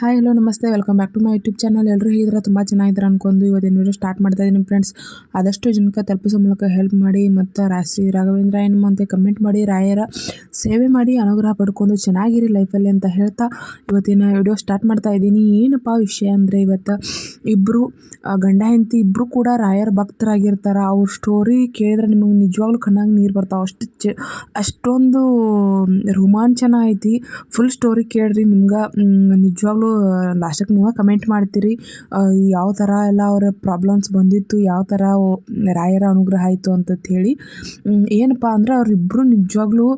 Hi hello namaste. Welcome back to my YouTube channel ಎಲ್ಲರೂ ಹೇಗಿದ್ರೆ ತುಂಬ ಚೆನ್ನಾಗಿದ್ದಾರೆ ಅನ್ಕೊಂಡು ಇವತ್ತಿನ ವಿಡಿಯೋ ಸ್ಟಾರ್ಟ್ ಮಾಡ್ತಾ ಇದ್ದೀನಿ ಫ್ರೆಂಡ್ಸ್ ಆದಷ್ಟು ಜನಕ್ಕೆ ತಲುಪಿಸೋ ಮೂಲಕ ಹೆಲ್ಪ್ ಮಾಡಿ ಮತ್ತು ರಾಶಿ ರಾಘವೇಂದ್ರ ಎನ್ನುವ ಅಂತ ಕಮೆಂಟ್ ಮಾಡಿ, ರಾಯರ ಸೇವೆ ಮಾಡಿ, ಅನುಗ್ರಹ ಪಡ್ಕೊಂಡು ಚೆನ್ನಾಗಿರಿ ಲೈಫಲ್ಲಿ ಅಂತ ಹೇಳ್ತಾ ಇವತ್ತಿನ ವಿಡಿಯೋ ಸ್ಟಾರ್ಟ್ ಮಾಡ್ತಾ ಇದ್ದೀನಿ. ಏನಪ್ಪ ವಿಷಯ ಅಂದರೆ ಇವತ್ತು ಇಬ್ಬರು ಗಂಡ ಹೆಂಡತಿ ಇಬ್ಬರು ಕೂಡ ರಾಯರ ಭಕ್ತರಾಗಿರ್ತಾರೆ. ಅವ್ರ ಸ್ಟೋರಿ ಕೇಳಿದ್ರೆ ನಿಮಗೆ ನಿಜವಾಗ್ಲೂ ಕಣ್ಣಾಗ ನೀರು ಬರ್ತಾವೆ. ಅಷ್ಟು ಚ, ಅಷ್ಟೊಂದು ರೋಮಾಂಚನ ಐತಿ. ಫುಲ್ ಸ್ಟೋರಿ ಕೇಳಿರಿ, ನಿಮ್ಗೆ ನಿಜವಾಗ್ಲೂ ಲಾಸ್ಟಿಗೆ ನೀವು ಕಮೆಂಟ್ ಮಾಡ್ತೀರಿ. ಯಾವ ಥರ ಎಲ್ಲ ಅವರ ಪ್ರಾಬ್ಲಮ್ಸ್ ಬಂದಿತ್ತು, ಯಾವ ಥರ ರಾಯರ ಅನುಗ್ರಹ ಆಯಿತು ಅಂತ ಹೇಳಿ. ಏನಪ್ಪ ಅಂದ್ರೆ ಅವರಿಬ್ಬರು ನಿಜವಾಗ್ಲೂ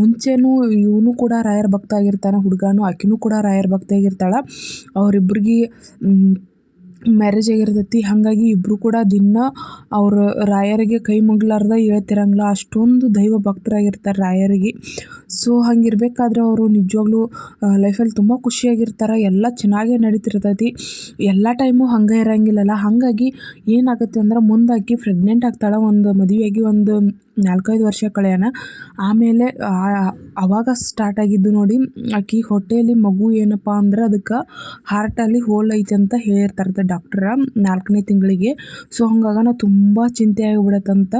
ಮುಂಚೆನೂ ಇವನು ಕೂಡ ರಾಯರ ಭಕ್ತ ಆಗಿರ್ತಾನೆ, ಹುಡುಗನೂ ಆಕಿನೂ ಕೂಡ ರಾಯರ ಭಕ್ತ ಆಗಿರ್ತಾಳೆ. ಅವರಿಬ್ಬರಿಗೆ ಮ್ಯಾರೇಜ್ ಆಗಿರ್ತೈತಿ, ಹಾಗಾಗಿ ಇಬ್ಬರು ಕೂಡ ದಿನ ಅವರು ರಾಯರಿಗೆ ಕೈ ಮುಗಿಲಾರ್ದ ಹೇಳ್ತಿರಂಗಿಲ್ಲ. ಅಷ್ಟೊಂದು ದೈವ ಭಕ್ತರಾಗಿರ್ತಾರೆ ರಾಯರಿಗೆ. ಸೊ ಹಂಗಿರ್ಬೇಕಾದ್ರೆ ಅವರು ನಿಜವಾಗ್ಲೂ ಲೈಫಲ್ಲಿ ತುಂಬ ಖುಷಿಯಾಗಿರ್ತಾರೆ. ಎಲ್ಲ ಚೆನ್ನಾಗೇ ನಡೀತಿರ್ತೈತಿ. ಎಲ್ಲ ಟೈಮು ಹಂಗೆ ಇರಂಗಿಲ್ಲಲ್ಲ. ಹಾಗಾಗಿ ಏನಾಗುತ್ತೆ ಅಂದ್ರೆ ಮುಂದಾಕಿ ಪ್ರೆಗ್ನೆಂಟ್ ಆಗ್ತಾಳೆ ಒಂದು ಮದುವೆಯಾಗಿ ಒಂದು ನಾಲ್ಕೈದು ವರ್ಷ ಕಳೆಯೋಣ. ಆಮೇಲೆ ಅವಾಗ ಸ್ಟಾರ್ಟ್ ಆಗಿದ್ದು ನೋಡಿ, ಆಕೆ ಹೊಟ್ಟೆಯಲ್ಲಿ ಮಗು ಏನಪ್ಪ ಅಂದ್ರೆ ಅದಕ್ಕೆ ಹಾರ್ಟಲ್ಲಿ ಹೋಲ್ ಐತೆ ಅಂತ ಹೇಳಿರ್ತಾರೆ ಡಾಕ್ಟ್ರ ನಾಲ್ಕನೇ ತಿಂಗಳಿಗೆ. ಸೊ ಹಂಗಾಗನ ತುಂಬ ಚಿಂತೆ ಆಗಿಬಿಡತ್ತಂತ.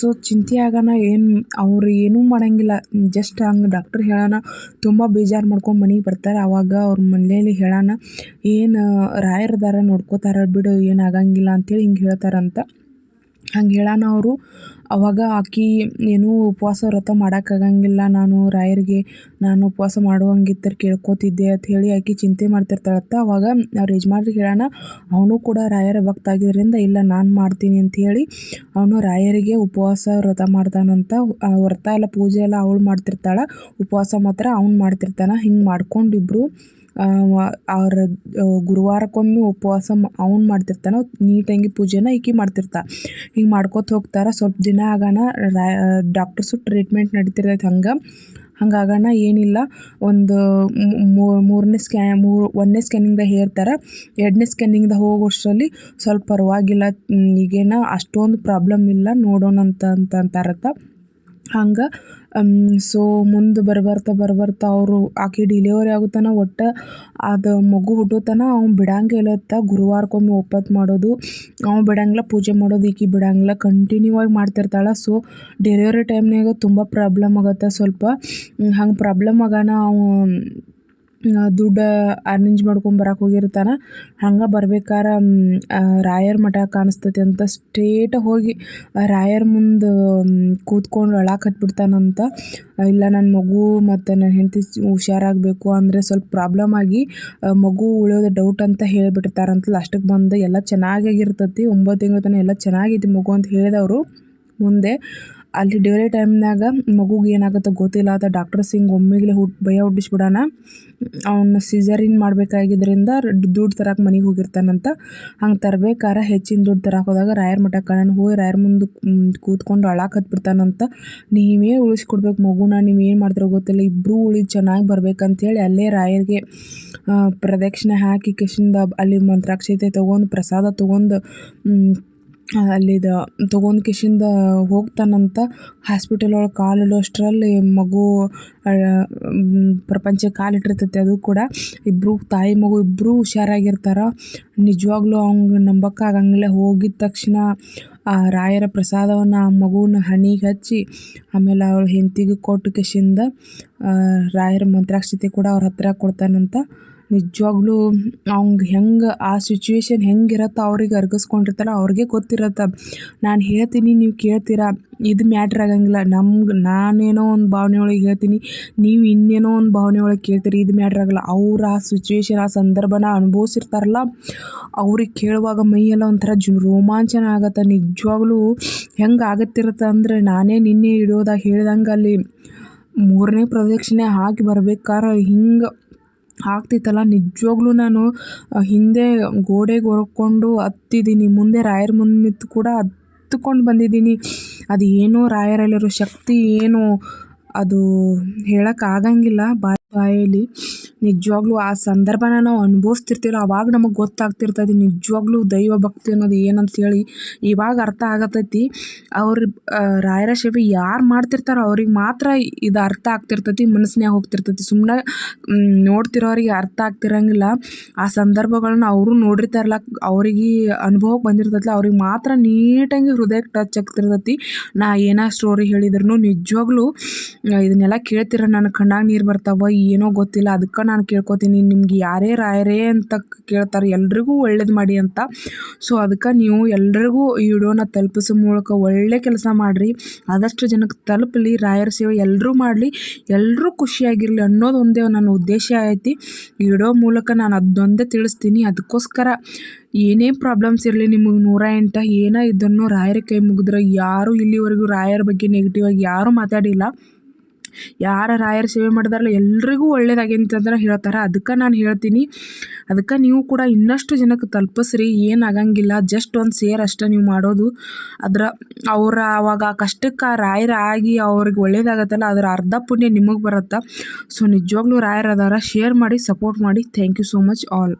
ಸೊ ಚಿಂತೆ ಆಗೋಣ ಏನು, ಅವ್ರು ಏನೂ ಮಾಡೋಂಗಿಲ್ಲ. ಜಸ್ಟ್ ಹಂಗೆ ಡಾಕ್ಟ್ರ್ ಹೇಳೋಣ. ತುಂಬ ಬೇಜಾರು ಮಾಡ್ಕೊಂಡು ಮನೆಗೆ ಬರ್ತಾರೆ. ಆವಾಗ ಅವ್ರ ಮನೆಯಲ್ಲಿ ಹೇಳೋಣ. ಏನು ರಾಯರದಾರ ನೋಡ್ಕೋತಾರ ಬಿಡು ಏನಾಗಂಗಿಲ್ಲ ಅಂತೇಳಿ ಹಿಂಗೆ ಹೇಳ್ತಾರಂತ. ಹಂಗೆ ಹೇಳಾನ ಅವರು. ಅವಾಗ ಆಕಿ ಏನೂ ಉಪವಾಸ ವ್ರತ ಮಾಡೋಕ್ಕಾಗಂಗಿಲ್ಲ ನಾನು ರಾಯರಿಗೆ ನಾನು ಉಪವಾಸ ಮಾಡುವಂಗಿತ್ತರ ಕೇಳ್ಕೊತಿದ್ದೆ ಅಂತ ಹೇಳಿ ಆಕಿ ಚಿಂತೆ ಮಾಡ್ತಿರ್ತಾಳತ್ತ. ಅವಾಗ ಅವ್ರ ಯಜಮಾನ್ರಿಗೆ ಹೇಳೋಣ ಅವನು ಕೂಡ ರಾಯರ ಭಕ್ತ ಆಗಿದ್ದರಿಂದ ಇಲ್ಲ, ನಾನು ಮಾಡ್ತೀನಿ ಅಂತ ಹೇಳಿ ಅವನು ರಾಯರಿಗೆ ಉಪವಾಸ ವ್ರತ ಮಾಡ್ತಾನಂತ ವ್ರತ ಎಲ್ಲ ಪೂಜೆ ಎಲ್ಲ ಅವಳು ಮಾಡ್ತಿರ್ತಾಳೆ. ಉಪವಾಸ ಮಾತ್ರ ಅವ್ನು ಮಾಡ್ತಿರ್ತಾನೆ. ಹಿಂಗೆ ಮಾಡ್ಕೊಂಡಿಬ್ರು. ಅವ್ರ ಗುರುವಾರಕ್ಕೊಮ್ಮೆ ಉಪವಾಸ ಅವ್ನು ಮಾಡ್ತಿರ್ತಾನೆ ನೀಟಾಗಿ ಪೂಜೆನ ಈಕಿ ಮಾಡ್ತಿರ್ತಾಳೆ ಹಿಂಗೆ ಮಾಡ್ಕೊತ ಹೋಗ್ತಾರೆ, ಸ್ವಲ್ಪ ದಿನ ಆಗೋಣ ರಾ ಡಾಕ್ಟರ್ಸು ಟ್ರೀಟ್ಮೆಂಟ್ ನಡೀತಿರ್ತೈತೆ ಹಂಗೆ. ಹಂಗಾಗೋಣ ಏನಿಲ್ಲ, ಒಂದು ಮೂರನೇ ಸ್ಕ್ಯಾ ಮೂರು ಒಂದನೇ ಸ್ಕ್ಯಾನಿಂಗ್ದಾಗ ಹೇರ್ತಾರೆ ಎರಡನೇ ಸ್ಕ್ಯಾನಿಂಗ್ದಾಗ ಹೋಗೋಷ್ಟರಲ್ಲಿ ಸ್ವಲ್ಪ ಪರವಾಗಿಲ್ಲ ಈಗೇನ ಅಷ್ಟೊಂದು ಪ್ರಾಬ್ಲಮ್ ಇಲ್ಲ ನೋಡೋಣ ಅಂತ ಅಂತ ಅಂತಾರತ್ತ ಹಂಗೆ ಸೊ ಮುಂದೆ ಬರ್ಬರ್ತಾ ಬರ್ಬರ್ತಾ ಅವರು ಆಕೆ ಡಿಲಿವರಿ ಆಗುತ್ತಾನ ಒಟ್ಟು ಅದು ಮಗು ಹುಟ್ಟೋತನ ಅವ್ನು ಬಿಡಂಗೆ ಇಲ್ಲತ್ತ ಗುರುವಾರಕ್ಕೊಮ್ಮೆ ಒಪ್ಪತ್ತು ಮಾಡೋದು, ಅವ್ನು ಬಿಡಂಗಿಲ್ಲ ಪೂಜೆ ಮಾಡೋದು, ಈಕೆ ಬಿಡಂಗಿಲ್ಲ ಕಂಟಿನ್ಯೂ ಆಗಿ ಮಾಡ್ತಿರ್ತಾಳೆ. ಸೊ ಡೆಲಿವರಿ ಟೈಮ್ನಾಗ ತುಂಬ ಪ್ರಾಬ್ಲಮ್ ಆಗತ್ತೆ ಸ್ವಲ್ಪ. ಹಂಗೆ ಪ್ರಾಬ್ಲಮ್ ಆಗೋಣ ಅವ ದುಡ್ಡು ಅರೇಂಜ್ ಮಾಡ್ಕೊಂಡು ಬರಕ್ಕೆ ಹೋಗಿರ್ತಾನೆ. ಹಂಗೆ ಬರ್ಬೇಕಾರೆ ರಾಯರ ಮಠ ಕಾಣಿಸ್ತೈತಿ ಅಂತ ಸ್ಟ್ರೇಟ್ ಹೋಗಿ ರಾಯರ್ ಮುಂದೆ ಕೂತ್ಕೊಂಡು ಅಳಕ್ಕೆ ಹತ್ಬಿಡ್ತಾನಂತ ಇಲ್ಲ ನನ್ನ ಮಗು ಮತ್ತು ನನ್ನ ಹೆಂಡತಿ ಹುಷಾರಾಗಬೇಕು ಅಂದರೆ ಸ್ವಲ್ಪ ಪ್ರಾಬ್ಲಮ್ ಆಗಿ ಮಗು ಉಳಿಯೋದು ಡೌಟ್ ಅಂತ ಹೇಳಿಬಿಟ್ಟಿರ್ತಾರಂತ ಲಾಸ್ಟಿಗೆ ಬಂದು. ಎಲ್ಲ ಚೆನ್ನಾಗಾಗಿರ್ತೈತಿ ಒಂಬತ್ತು ತಿಂಗಳ ತನಕ ಎಲ್ಲ ಚೆನ್ನಾಗೈತಿ ಮಗು ಅಂತ ಹೇಳಿದವರು ಮುಂದೆ. ಅಲ್ಲಿ ಡೆಲಿವರಿ ಟೈಮ್ನಾಗ ಮಗುಗೆ ಏನಾಗುತ್ತೋ ಗೊತ್ತಿಲ್ಲ. ಅಂತ ಡಾಕ್ಟರ್ ಸಿಂಗ್ ಒಮ್ಮೆಗೆ ಹುಟ್ಟು ಭಯ ಹುಟ್ಟಿಸ್ಬಿಡೋಣ ಅವನ್ನ ಸಿಸರಿನ್ ಮಾಡಬೇಕಾಗಿದ್ದರಿಂದ ದುಡ್ಡು ತರಕ್ಕೆ ಮನೆಗೆ ಹೋಗಿರ್ತಾನಂತ ಹಂಗೆ ತರಬೇಕಾರ ಹೆಚ್ಚಿನ ದುಡ್ಡು ತರಕ್ಕೆ ಹೋದಾಗ ರಾಯರ ಮಠ ಕಣನ ಹೋಗಿ ರಾಯರ ಮುಂದೆ ಕೂತ್ಕೊಂಡು ಅಳಕ್ಕೆ ಹತ್ಬಿಡ್ತಾನಂತ ನೀವೇ ಉಳಿಸ್ಕೊಡ್ಬೇಕು ಮಗುನ, ನೀವು ಏನು ಮಾಡ್ತಿರೋ ಗೊತ್ತಿಲ್ಲ. ಇಬ್ಬರೂ ಉಳಿ ಚೆನ್ನಾಗಿ ಬರ್ಬೇಕಂತೇಳಿ ಅಲ್ಲೇ ರಾಯರಿಗೆ ಪ್ರದಕ್ಷಿಣೆ ಹಾಕಿ ಕಿಶಿಂದ ಅಲ್ಲಿ ಮಂತ್ರಾಕ್ಷತೆ ತೊಗೊಂಡು ಪ್ರಸಾದ ತೊಗೊಂಡು ಅಲ್ಲಿದ ತೊಗೊಂಡ್ ಕಿಶಿಂದ ಹೋಗ್ತಾನಂತ ಹಾಸ್ಪಿಟಲ್ ಒಳಗೆ ಕಾಲಿಡೋ ಅಷ್ಟರಲ್ಲಿ ಮಗು ಪ್ರಪಂಚ ಕಾಲು ಕಾಲಿಟ್ಟಿರ್ತೈತೆ ಅದು ಕೂಡ. ಇಬ್ಬರು ತಾಯಿ ಮಗು ಇಬ್ಬರೂ ಹುಷಾರಾಗಿರ್ತಾರೆ. ನಿಜವಾಗ್ಲೂ ಅವಂಗೆ ನಂಬಕ್ಕಾಗಂಗಿಲ್ಲ. ಹೋಗಿದ ತಕ್ಷಣ ಆ ರಾಯರ ಪ್ರಸಾದವನ್ನು ಆ ಮಗುನ ಹಣಿಗೆ ಹಚ್ಚಿ, ಆಮೇಲೆ ಅವಳು ಹೆಂಡತಿಗೆ ಕೊಟ್ಟು ಕಿಶಿಂದ ರಾಯರ ಮಂತ್ರಾಕ್ಷತೆ ಕೂಡ ಅವ್ರ ಹತ್ತಿರ ಕೊಡ್ತಾನಂತ ನಿಜವಾಗ್ಲೂ ಅವ್ನ್ಗೆ ಹೆಂಗೆ, ಆ ಸಿಚುವೇಶನ್ ಹೆಂಗಿರತ್ತೆ ಅವ್ರಿಗೆ ಅರ್ಗಿಸ್ಕೊಂಡಿರ್ತಾರೆ ಅವ್ರಿಗೆ ಗೊತ್ತಿರತ್ತೆ. ನಾನು ಹೇಳ್ತೀನಿ, ನೀವು ಕೇಳ್ತೀರಾ? ಇದು ಮ್ಯಾಟ್ರ್ ಆಗಂಗಿಲ್ಲ. ನಮ್ಗೆ, ನಾನೇನೋ ಒಂದು ಭಾವನೆ ಒಳಗೆ ಹೇಳ್ತೀನಿ. ನೀವು ಇನ್ನೇನೋ ಒಂದು ಭಾವನೆ ಒಳಗೆ ಕೇಳ್ತೀರಿ, ಇದು ಮ್ಯಾಟ್ರ್ ಆಗಲ್ಲ. ಅವ್ರು ಆ ಸಿಚುವೇಶನ್ ಆ ಸಂದರ್ಭನ ಅನುಭವಿಸಿರ್ತಾರಲ್ಲ, ಅವ್ರಿಗೆ ಕೇಳುವಾಗ ಮೈಯೆಲ್ಲ ಒಂಥರ ಜು, ರೋಮಾಂಚನ ಆಗತ್ತೆ. ನಿಜವಾಗ್ಲೂ ಹೆಂಗೆ ಆಗತ್ತಿರತ್ತೆ ಅಂದರೆ ನಾನೇ ನಿನ್ನೆ ಇಡೋದಾಗ ಹೇಳ್ದಂಗೆ ಅಲ್ಲಿ ಮೂರನೇ ಪ್ರದಕ್ಷಿಣೆ ಹಾಕಿ ಬರ್ಬೇಕಾದ್ರೆ ಹಿಂಗೆ ಆಗ್ತಿತ್ತಲ್ಲ. ನಿಜವಾಗ್ಲೂ ನಾನು ಹಿಂದೆ ಗೋಡೆಗೆ ಹೊರಕೊಂಡು ಹತ್ತಿದ್ದೀನಿ. ಮುಂದೆ ರಾಯರ ಮುಂದೆ ನಿಂತು ಕೂಡ ಹತ್ತುಕೊಂಡು ಬಂದಿದ್ದೀನಿ. ಅದು ಏನೋ ರಾಯರಲ್ಲಿರೋ ಶಕ್ತಿ, ಏನು ಅದು ಹೇಳೋಕ್ಕಾಗಂಗಿಲ್ಲ. ಬಾಯಿ ಬಾಯಲ್ಲಿ ನಿಜವಾಗ್ಲೂ ಆ ಸಂದರ್ಭನ ನಾವು ಅನುಭವಿಸ್ತಿರ್ತೀವಲ್ಲ, ಅವಾಗ ನಮಗೆ ಗೊತ್ತಾಗ್ತಿರ್ತೈತಿ ನಿಜವಾಗ್ಲೂ ದೈವ ಭಕ್ತಿ ಅನ್ನೋದು ಹೇಳಿ ಇವಾಗ ಅರ್ಥ ಆಗತೈತಿ. ಅವ್ರ ರಾಯರ ಸೇವೆ ಯಾರು ಮಾಡ್ತಿರ್ತಾರೋ ಅವ್ರಿಗೆ ಮಾತ್ರ ಇದು ಅರ್ಥ ಆಗ್ತಿರ್ತೈತಿ ಮನಸ್ಸಿನಾಗ ಹೋಗ್ತಿರ್ತೈತಿ. ಸುಮ್ಮನೆ ನೋಡ್ತಿರೋರಿಗೆ ಅರ್ಥ ಆಗ್ತಿರಂಗಿಲ್ಲ. ಆ ಸಂದರ್ಭಗಳನ್ನ ಅವರು ನೋಡಿರ್ತಾರಲ್ಲ, ಅವ್ರಿಗೆ ಅನುಭವಕ್ಕೆ ಬಂದಿರ್ತೈತಲ್ಲ ಅವ್ರಿಗೆ ಮಾತ್ರ ನೀಟಾಗಿ ಹೃದಯಕ್ಕೆ ಟಚ್ ಆಗ್ತಿರ್ತೈತಿ. ನಾ ಏನೋ ಸ್ಟೋರಿ ಹೇಳಿದ್ರು ನಿಜವಾಗ್ಲೂ ಇದನ್ನೆಲ್ಲ ಕೇಳ್ತಿರ ನನ್ನ ಕಣ್ಣಾಗ ನೀರು ಬರ್ತಾವ ಏನೋ ಗೊತ್ತಿಲ್ಲ. ಅದಕ್ಕೆ ನಾನು ಕೇಳ್ಕೊತೀನಿ. ನಿಮ್ಗೆ ಯಾರೇ ರಾಯರೇ ಅಂತ ಕೇಳ್ತಾರೆ. ಎಲ್ರಿಗೂ ಒಳ್ಳೇದು ಮಾಡಿ ಅಂತ. ಸೊ ಅದಕ್ಕೆ ನೀವು ಎಲ್ರಿಗೂ ಈ ವಿಡಿಯೋನ ತಲುಪಿಸೋ ಮೂಲಕ ಒಳ್ಳೆ ಕೆಲಸ ಮಾಡಿರಿ. ಆದಷ್ಟು ಜನಕ್ಕೆ ತಲುಪಲಿ. ರಾಯರ ಸೇವೆ ಎಲ್ಲರೂ ಮಾಡಲಿ. ಎಲ್ಲರೂ ಖುಷಿಯಾಗಿರಲಿ ಅನ್ನೋದು ಒಂದೇ ನನ್ನ ಉದ್ದೇಶ ಐತಿ. ಈ ವಿಡಿಯೋ ಮೂಲಕ ನಾನು ಅದೊಂದೇ ತಿಳಿಸ್ತೀನಿ. ಅದಕ್ಕೋಸ್ಕರ ಏನೇ ಪ್ರಾಬ್ಲಮ್ಸ್ ಇರಲಿ, ನಿಮಗೆ ನೂರ ಎಂಟ ಏನೇ ಇದನ್ನು ರಾಯರ ಕೈ ಮುಗಿದ್ರೆ ಯಾರೂ ಇಲ್ಲಿವರೆಗೂ ರಾಯರ ಬಗ್ಗೆ ನೆಗೆಟಿವ್ ಆಗಿ ಯಾರೂ ಮಾತಾಡಿಲ್ಲ. ಯಾರ ರಾಯರ ಸೇವೆ ಮಾಡಿದಾರಲ್ಲ ಎಲ್ರಿಗೂ ಒಳ್ಳೇದಾಗಿ ಅಂತಂದ್ರೆ ಹೇಳ್ತಾರೆ. ಅದಕ್ಕೆ ನಾನು ಹೇಳ್ತೀನಿ. ಅದಕ್ಕೆ ನೀವು ಕೂಡ ಇನ್ನಷ್ಟು ಜನಕ್ಕೆ ತಲುಪಿಸ್ರಿ. ಏನು ಆಗಂಗಿಲ್ಲ. ಜಸ್ಟ್ ಒಂದು ಸೇರ್ ಅಷ್ಟೇ ನೀವು ಮಾಡೋದು. ಅದರ ಅವರ ಅವಾಗ ಕಷ್ಟಕ್ಕೆ ರಾಯರ ಆಗಿ ಅವ್ರಿಗೆ ಒಳ್ಳೇದಾಗತ್ತಲ್ಲ, ಅದರ ಅರ್ಧ ಪುಣ್ಯ ನಿಮಗೆ ಬರುತ್ತೆ. ಸೊ ನಿಜವಾಗ್ಲೂ ರಾಯರ್ ಅದಾರ ಶೇರ್ ಮಾಡಿ ಸಪೋರ್ಟ್ ಮಾಡಿ. Thank you so much all